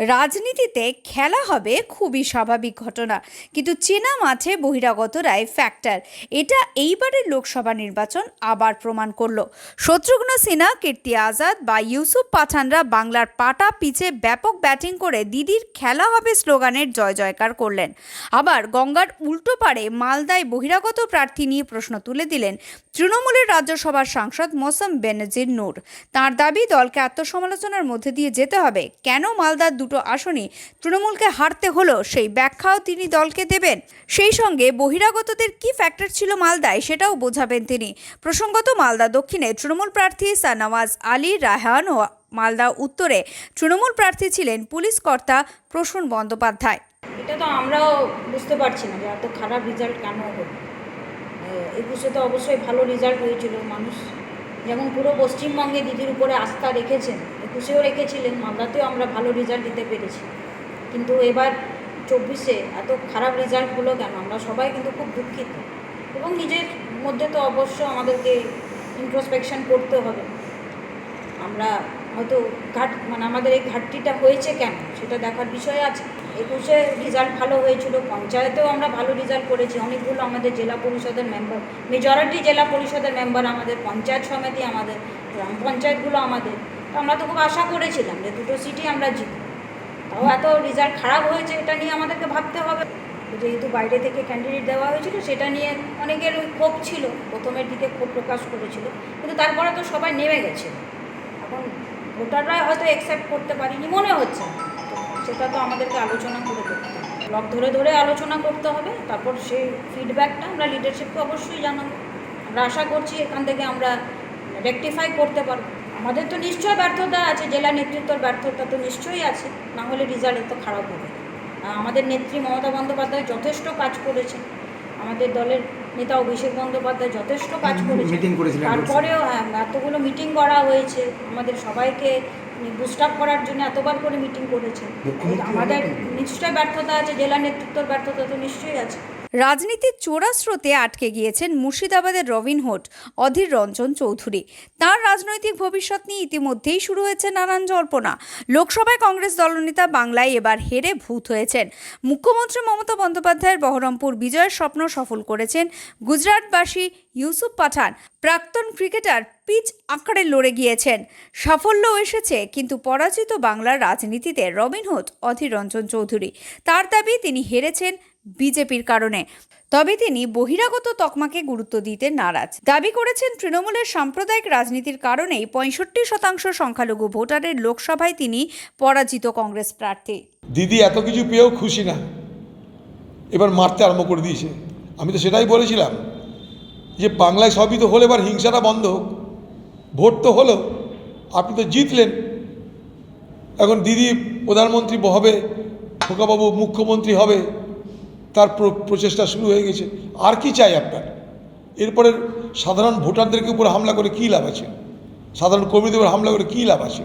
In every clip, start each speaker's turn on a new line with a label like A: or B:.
A: রাজনীতিতে খেলা হবে খুবই স্বাভাবিক ঘটনা। কিন্তু চেনা মাঠে বহিরাগতরাই ফ্যাক্টর এটা এইবারের লোকসভা নির্বাচন আবার প্রমাণ করল। শত্রুঘ্ন সিনহা, কীর্তি আজাদ বা ইউসুফ পাঠানরা বাংলার পাটা পিচে ব্যাপক ব্যাটিং করে দিদির খেলা হবে স্লোগানের জয় জয়কার করলেন। আবার গঙ্গার উল্টো পারে মালদায় বহিরাগত প্রার্থী নিয়ে প্রশ্ন তুলে দিলেন তৃণমূলের রাজ্যসভার সাংসদ মোসাম বেনজির নূর। তার দাবি, দলকে আত্মসমালোচনার মধ্যে দিয়ে যেতে হবে। কেন মালদার আসনে তৃণমূলকে হারতে হলো। সেই ব্যাখ্যাও তিনি দলকে দেবেন। সেই সঙ্গে বহিরাগতদের কি ফ্যাক্টর ছিল মালদায় সেটাও বোঝাবেন তিনি। প্রসঙ্গত মালদা দক্ষিণে তৃণমূল প্রার্থী সানওয়াজ আলী, রায়হান ও মালদা উত্তরে তৃণমূল প্রার্থী ছিলেন পুলিশ কর্তা প্রসূন বন্দ্যোপাধ্যায়।
B: এটা তো আমরাও বুঝতে পারছি না যে এত খারাপ রেজাল্ট কেন হলো। একুশে তো অবশ্যই ভালো রেজাল্ট হয়েছিল। মানুষ যেমন পুরো পশ্চিমবঙ্গে দিদির উপরে আস্থা রেখেছেন একুশেও রেখেছিলেন মালদাতেও আমরা ভালো রেজাল্ট দিতে পেরেছি। কিন্তু এবার চব্বিশে এত খারাপ রেজাল্ট হলো কেন? আমরা সবাই কিন্তু খুব দুঃখিত। এবং নিজের মধ্যে তো অবশ্য আমাদেরকে ইন্ট্রোস্পেকশন করতে হবে। আমরা হয়তো ঘাট মানে আমাদের এই ঘাটতিটা হয়েছে কেন? সেটা দেখার বিষয় আছে। একুশে রেজাল্ট ভালো হয়েছিল, পঞ্চায়েতেও আমরা ভালো রেজাল্ট করেছি। অনেকগুলো আমাদের জেলা পরিষদের মেম্বার মেজরিটি জেলা পরিষদের মেম্বার আমাদের, পঞ্চায়েত সমিতি আমাদের, গ্রাম পঞ্চায়েতগুলো আমাদের। তো আমরা তো খুব আশা করেছিলাম যে দুটো সিটি আমরা জিতব। তাও এত রেজাল্ট খারাপ হয়েছে, এটা নিয়ে আমাদেরকে ভাবতে হবে। যেহেতু বাইরে থেকে ক্যান্ডিডেট দেওয়া হয়েছিল, সেটা নিয়ে অনেকের ক্ষোভ ছিল, প্রথমের দিকে ক্ষোভ প্রকাশ করেছিল। কিন্তু তারপরে তো সবাই নেমে গেছে। এখন ভোটাররা হয়তো অ্যাকসেপ্ট করতে পারিনি, মনে হচ্ছে সেটা তো আমাদেরকে আলোচনা করে করতে হবে। ব্লক ধরে ধরে আলোচনা করতে হবে, তারপর সেই ফিডব্যাকটা আমরা লিডারশিপকে অবশ্যই জানাব। আমরা আশা করছি এখান থেকে আমরা রেকটিফাই করতে পারব। আমাদের তো নিশ্চয়ই ব্যর্থতা আছে জেলা নেতৃত্বর ব্যর্থতা তো নিশ্চয়ই আছে না হলে রেজাল্ট এত খারাপ হবে। আমাদের নেত্রী মমতা বন্দ্যোপাধ্যায় যথেষ্ট কাজ করেছেন আমাদের দলের নেতা অভিষেক বন্দ্যোপাধ্যায় যথেষ্ট কাজ করেছেন তারপরেও হ্যাঁ এতগুলো মিটিং করা হয়েছে আমাদের সবাইকে বুস্ট আপ করার জন্য এতবার করে মিটিং করেছে। আমাদের নিশ্চয়ই ব্যর্থতা আছে জেলা নেতৃত্বর ব্যর্থতা তো নিশ্চয়ই আছে।
A: রাজনীতির চোরা স্রোতে আটকে গিয়েছেন মুর্শিদাবাদের রবিনহুড অধীর রঞ্জন চৌধুরী। তার রাজনৈতিক ভবিষ্যৎ নিয়ে ইতিমধ্যেই শুরু হয়েছে নানান জল্পনা। লোকসভায় কংগ্রেস দলনেতা বাংলায় এবার হেরে ভূত হয়েছেন। মুখ্যমন্ত্রী মমতা বন্দ্যোপাধ্যায়ের বহরমপুর বিজয়ের স্বপ্ন সফল করেছেন গুজরাটবাসী ইউসুফ পাঠান, প্রাক্তন ক্রিকেটার পিচ আঁকড়ে লড়ে গিয়েছেন। সাফল্যও এসেছে, কিন্তু পরাজিত বাংলার রাজনীতিতে রবিনহুড অধীর রঞ্জন চৌধুরী। তার দাবি, তিনি হেরেছেন বিজেপির কারণে। তবে তিনি বহিরাগত তকমাকে গুরুত্ব দিতে নারাজ। দাবি করেছেন, তৃণমূলের সাম্প্রদায়িক রাজনীতির কারণেই পঁয়ষট্টি শতাংশ সংখ্যালঘু ভোটারের লোকসভায় তিনি পরাজিত কংগ্রেস প্রার্থী।
C: দিদি, এত কিছু পেয়েও খুশি না। এবার মারতে আরম্ভ করে দিয়েছে। আমি তো সেটাই বলেছিলাম যে, বাংলায় সবই তো হলো এবার হিংসাটা বন্ধ হোক। ভোট তো হলো, আপনি তো জিতলেন। এখন দিদি প্রধানমন্ত্রী হবে, খোকাবাবু মুখ্যমন্ত্রী হবে, তার প্রচেষ্টা শুরু হয়ে গেছে। আর কি চাই আপনার? এরপরে সাধারণ ভোটারদেরকে উপর হামলা করে কী লাভ আছে? সাধারণ কর্মীদের উপর হামলা করে কী লাভ আছে?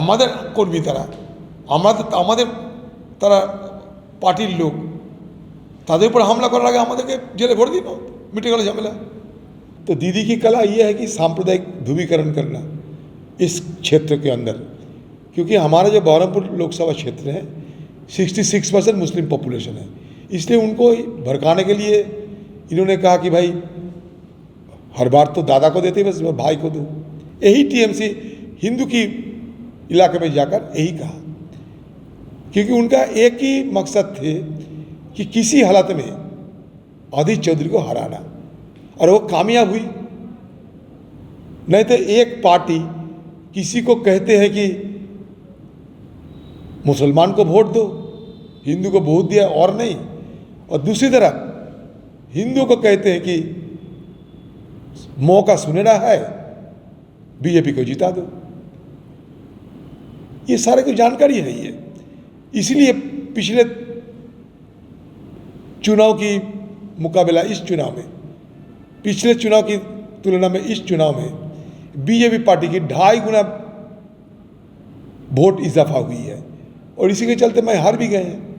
C: আমাদের কর্মী তারা, আমাদের আমাদের তারা পার্টির লোক, তাদের উপর হামলা করার আগে আমাদেরকে জেলে ভরে দিন। মিটে গেল ঝামেলা। तो दीदी की कला ये है कि सांप्रदायिक ध्रुवीकरण करना इस क्षेत्र के अंदर। क्योंकि हमारा जो बहरमपुर लोकसभा क्षेत्र है 66 परसेंट मुस्लिम पॉपुलेशन है। इसलिए उनको भड़काने के लिए इन्होंने कहा कि भाई, हर बार तो दादा को देते बस भाई को दूँ। यही टीएमसी हिंदू की इलाके में जाकर यही कहा। क्योंकि उनका एक ही मकसद थे कि किसी हालत में अधीर चौधरी को हराना। और वो कामयाब हुई। नहीं तो एक पार्टी किसी को कहते हैं कि मुसलमान को वोट दो, हिंदू को वोट दिया और नहीं। और दूसरी तरफ़ हिंदू को कहते हैं कि मौका सुनहरा है, बीजेपी को जिता दो। ये सारे को जानकारी है ये। इसलिए पिछले चुनाव की मुकाबला इस चुनाव में पिछले चुनाव की तुलना में इस चुनाव में बीजेपी पार्टी की ढाई गुना वोट इजाफा हुई है। और इसी के चलते मैं हार भी गए हैं।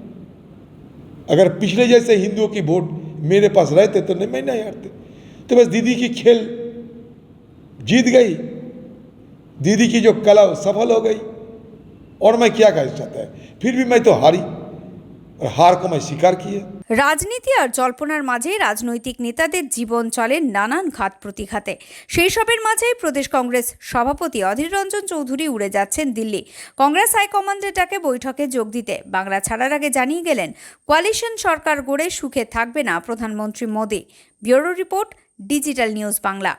C: अगर पिछले जैसे हिंदुओं की वोट मेरे पास रहते तो नहीं, मैं नहीं हारते। तो बस दीदी की खेल जीत गई। दीदी की जो कला सफल हो गई। और मैं क्या कर सकता है? फिर भी मैं तो हारी। और हार को मैं स्वीकार किया।
A: রাজনীতি আর জল্পনার মাঝে রাজনৈতিক নেতাদের জীবন চলে নানান ঘাত প্রতিঘাতে। সেই সবের মাঝেই প্রদেশ কংগ্রেস সভাপতি অধীর রঞ্জন চৌধুরী উড়ে যাচ্ছেন দিল্লি। কংগ্রেস হাইকমান্ডের ডাকে বৈঠকে যোগ দিতে বাংলা ছাড়ার আগে জানিয়ে গেলেন, কোয়ালিশন সরকার গড়ে সুখে থাকবে না প্রধানমন্ত্রী Modi. Bureau report, digital news Bangla.